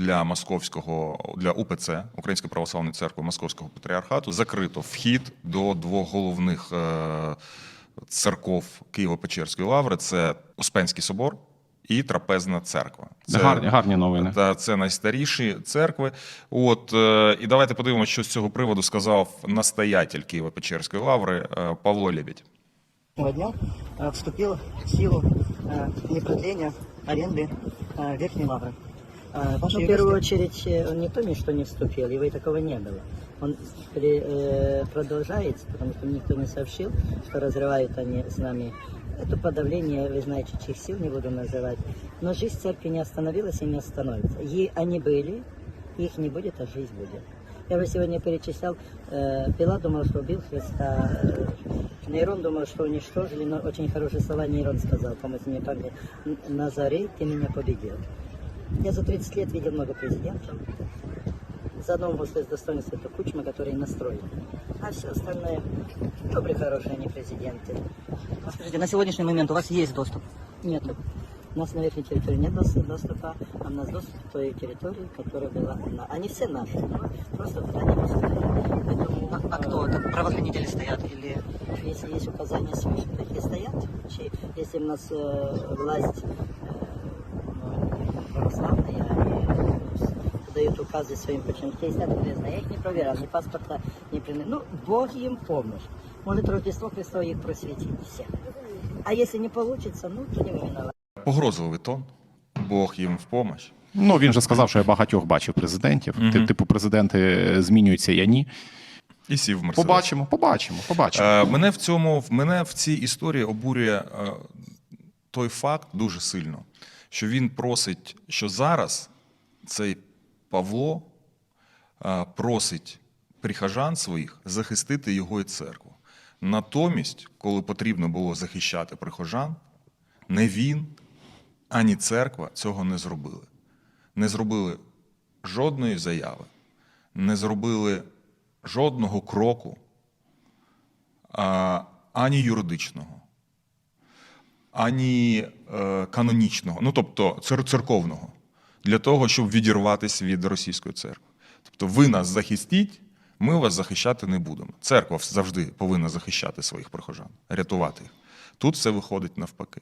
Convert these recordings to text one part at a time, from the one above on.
для московського для УПЦ Української православної церкви Московського патріархату закрито вхід до двох головних е, церков Києво-Печерської лаври: це Успенський собор і Трапезна церква. Це Гарні, гарні новини. та це найстаріші церкви. От е, і давайте подивимося, що з цього приводу сказав настоятель Києво-Печерської лаври е, Павло Лебедь. Этого дня э, вступил в силу э, непродление аренды э, Ваши Ну, в первую очередь, э, он не то, что не вступил, его и такого не было. Он при- э, продолжается, потому что никто не сообщил, что разрывают они с нами. Это подавление, вы знаете, чьих сил не буду называть. Но жизнь церкви не остановилась и не остановится. И они были, их не будет, а жизнь будет. Я уже сегодня перечислял, э, Пилат думал, что убил Христа, э, Нейрон думал, что уничтожили, но очень хорошие слова Нейрон сказал, по-моему, если не память, Назарей, ты меня победил. Я за 30 лет видел много президентов. Заодно могу сказать достоинство это Кучма, который настроен. А все остальное добрые, хорошие, они президенты. А Скажите, на сегодняшний момент у вас есть доступ? Нету. У нас на верхней территории нет дос- доступа, а у нас доступ к той территории, которая была на... Они все наши, но просто туда не пускают. Поэтому, А, а кто? э, Там правоохранители стоят или... Если есть указания свыше, такие стоят. Если у нас э, власть ну, православная, и дают указы своим подчиненным, естественно, я знаю, я их не проверял, ни паспорта не принес. Ну, Бог им помощь. Может, Рождество Христово их просветит всех. А если не получится, ну, то не мы виноваты. Погрозливий тон. Бог їм в помощь. Ну він же сказав, що я багатьох бачив президентів. Ти- Типу, президенти змінюються, я ні. І сів в Мерседес. Побачимо, побачимо, побачимо. Е, мене в цьому в мене в цій історії обурює е, той факт дуже сильно, що він просить, що зараз цей Павло просить прихожан своїх захистити його і церкву. Натомість, коли потрібно було захищати прихожан, не він, ані церква цього не зробили. Не зробили жодної заяви, не зробили жодного кроку ані юридичного, ані е, канонічного, ну тобто цер- церковного, для того, щоб відірватися від російської церкви. Тобто, ви нас захистіть, ми вас захищати не будемо. Церква завжди повинна захищати своїх прихожан, рятувати їх. Тут все виходить навпаки.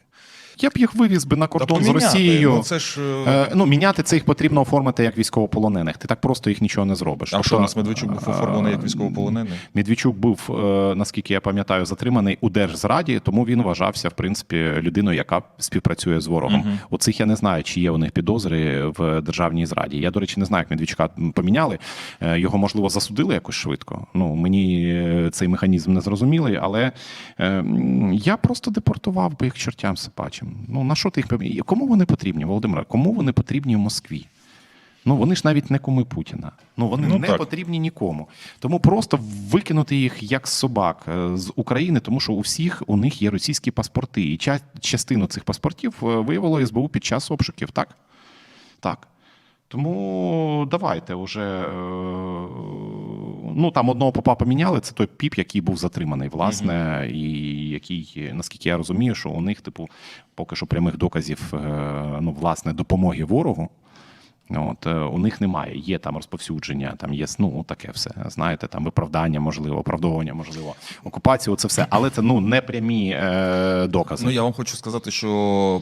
Я б їх вивіз би на кордон з Росією. ну, це ж, е, Е, ну, міняти це їх потрібно оформити як військовополонених. Ти так просто їх нічого не зробиш. А що у нас Медведчук був оформлений як військовополонений? Медведчук був, е, наскільки я пам'ятаю, затриманий у держзраді, тому він вважався в принципі людиною, яка співпрацює з ворогом. У цих я не знаю, чи є у них підозри в державній зраді. Я, до речі, не знаю, як Медведчука поміняли. Е, Його можливо засудили якось швидко. Ну мені е, цей механізм не зрозумілий, але е, я просто депортував би їх чортям собачим. Ну на що ти їх Кому вони потрібні, Володимира? Кому вони потрібні в Москві? Ну вони ж навіть не куми Путіна. Ну вони Ну, не так. потрібні нікому. Тому просто викинути їх як собак е, з України, тому що у всіх у них є російські паспорти. І ча- частину цих паспортів е, виявило СБУ під час обшуків, так? Так. Тому давайте вже. Ну там одного попа поміняли. Це той піп, який був затриманий, власне, і який, наскільки я розумію, що у них, типу, поки що прямих доказів, е, ну, власне, допомоги ворогу. От е, у них немає. Є там розповсюдження, там є ну таке все. Знаєте, там виправдання, можливо, оправдовування, можливо, окупацію. Це все, але це ну не прямі е, докази. Ну я вам хочу сказати, що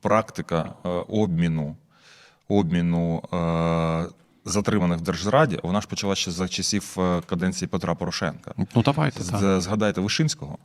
практика е, обміну обміну е, затриманих в Держзраді, вона ж почала ще за часів е, каденції Петра Порошенка. Ну давайте так. Згадайте Вишинського.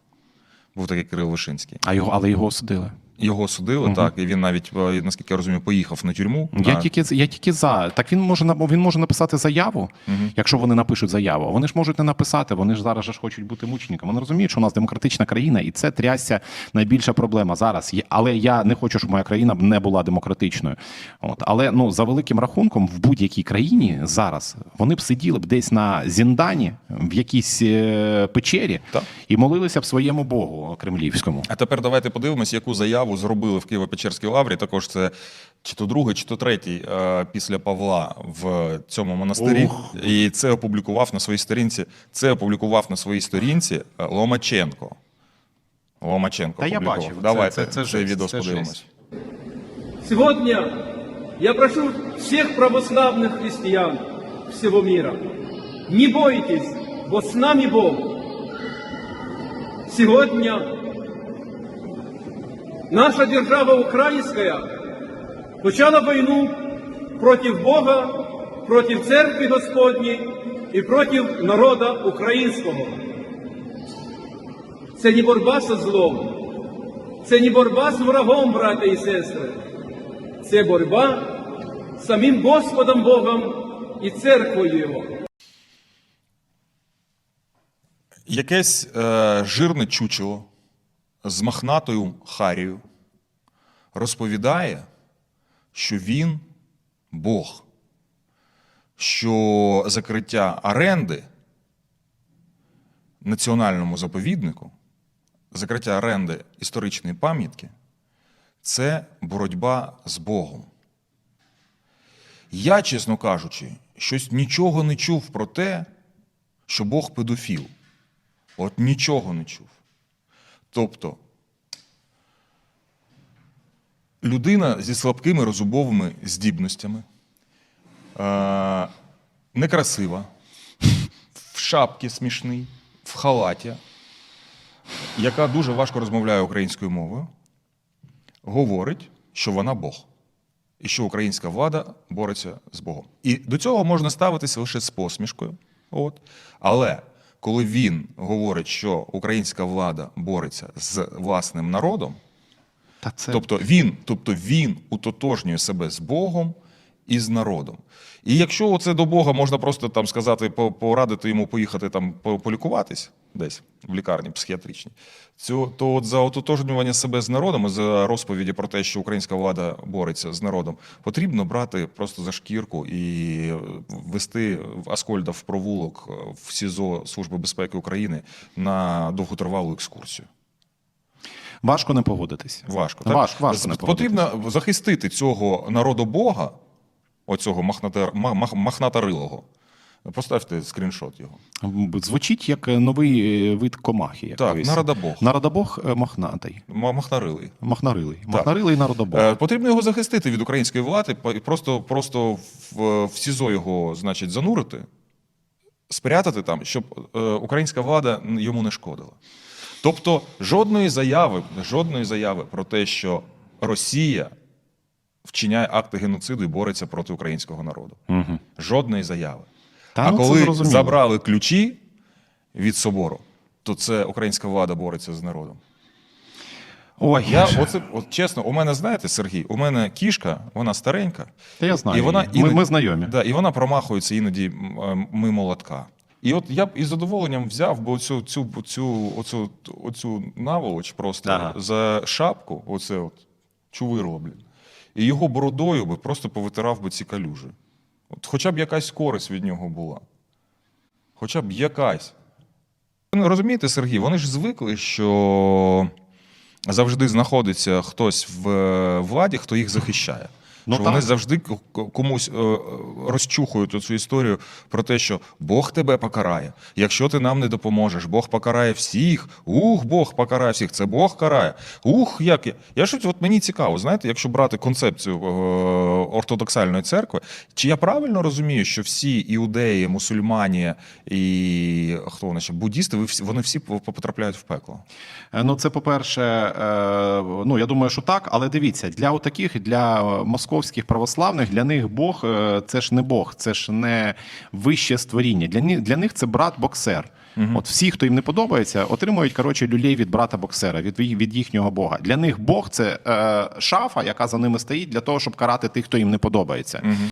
Був такий Кирил Вишинський. А його, але його осудили. Його судили, так, і він навіть, е, наскільки я розумію, поїхав на тюрму. Я на- тільки я тільки за. Так він може він може написати заяву, якщо вони напишуть заяву. Вони ж можуть не написати. Вони ж зараз ж хочуть бути мучениками. Вони розуміють, що у нас демократична країна, і це трясся найбільша проблема зараз. Але я не хочу, щоб моя країна не була демократичною. От але ну за великим рахунком, в будь-якій країні зараз вони б сиділи б десь на зіндані в якійсь е, печері Так. і молилися б своєму богу кремлівському. А тепер давайте подивимось, яку заяву зробили в Києво-Печерській лаврі. Також це чи то другий, чи то третій е, після Павла в цьому монастирі. Ух. І це опублікував на своїй сторінці. Це опублікував на своїй сторінці е, Ломаченко. Ломаченко Та я опублікував. бачив. Це- Давайте це- це жесть, відео це подивимось. жесть. Я прошу всех православных христиан всего мира, не бойтесь, бо с нами Бог. Сегодня наша держава украинская почала войну против Бога, против церкви Господней и против народа українського. Це не боротьба зі злом, це не боротьба з врагом, браття і сестри. Це боротьба з самим Господом Богом і церквою Його. Якесь е, жирне чучело з махнатою Харією розповідає, що він Бог, що закриття оренди національному заповіднику, закриття оренди історичної пам'ятки це боротьба з Богом. Я, чесно кажучи, щось нічого не чув про те, що Бог педофіл. От нічого не чув. Тобто, людина зі слабкими розумовими здібностями, е- некрасива, в шапці смішний, в халаті, яка дуже важко розмовляє українською мовою, говорить, що вона Бог. І що українська влада бореться з Богом. І до цього можна ставитися лише з посмішкою. От. Але коли він говорить, що українська влада бореться з власним народом, Та це тобто він, тобто він утотожнює себе з Богом і з народом. І якщо оце до Бога можна просто там сказати, порадити йому поїхати там полікуватись десь в лікарні психіатричній, то от за ототожнювання себе з народом, і за розповіді про те, що українська влада бореться з народом, потрібно брати просто за шкірку і вести Аскольда в провулок в СІЗО Служби безпеки України на довготривалу екскурсію. важко не погодитись. Важко. Так? Важко, важко не погодитись. Потрібно захистити цього народу Бога, оцього махната- мах- махнатарилого. Поставте скріншот його. Звучить як новий е, вид комахи. Так, народобог. Народобог е, мохнатий. Ма- Махнарилий. Махнарилий. Махнарилий народобог. Е, Потрібно його захистити від української влади, і просто, просто в, в СІЗО його, значить, занурити, спрятати там, щоб українська влада йому не шкодила. Тобто жодної заяви, жодної заяви про те, що Росія вчиняє акти геноциду і бореться проти українського народу. Угу. Жодної заяви. Та, а ну, коли забрали ключі від собору, то це українська влада бореться з народом. Ой, Я оце, от чесно, у мене знаєте, Сергій, у мене кішка, вона старенька. Та я знаю І вона її. Ми- ми знайомі. Да, і вона промахується іноді е, мимо лотка. І от я б із задоволенням взяв би оцю, цю, цю, оцю, оцю наволоч просто Ага. за шапку, оце от чувирло, блін. І його бородою би просто повитирав би ці калюжі. От хоча б якась користь від нього була. Хоча б якась. Ну, розумієте, Сергій, вони ж звикли, що завжди знаходиться хтось в е, владі, хто їх захищає. Ну, що так. вони завжди комусь е, е, розчухують цю історію про те, що Бог тебе покарає. Якщо ти нам не допоможеш, Бог покарає всіх. Ух, Бог покарає всіх. Це Бог карає. Ух, як я. Я щось, от мені цікаво, знаєте, якщо брати концепцію е, ортодоксальної церкви, чи я правильно розумію, що всі іудеї, мусульмані і хто вони ще буддісти, вони всі потрапляють в пекло? Е, Ну, це по-перше, е, ну я думаю, що так, але дивіться, для таких, для московських православних, для них Бог е, це ж не Бог, це ж не вище створіння. Для них, для них це брат боксер. От всі, хто їм не подобається, отримують коротше люлей від брата боксера, від, від їхнього Бога. Для них Бог це е, шафа, яка за ними стоїть, для того, щоб карати тих, хто їм не подобається.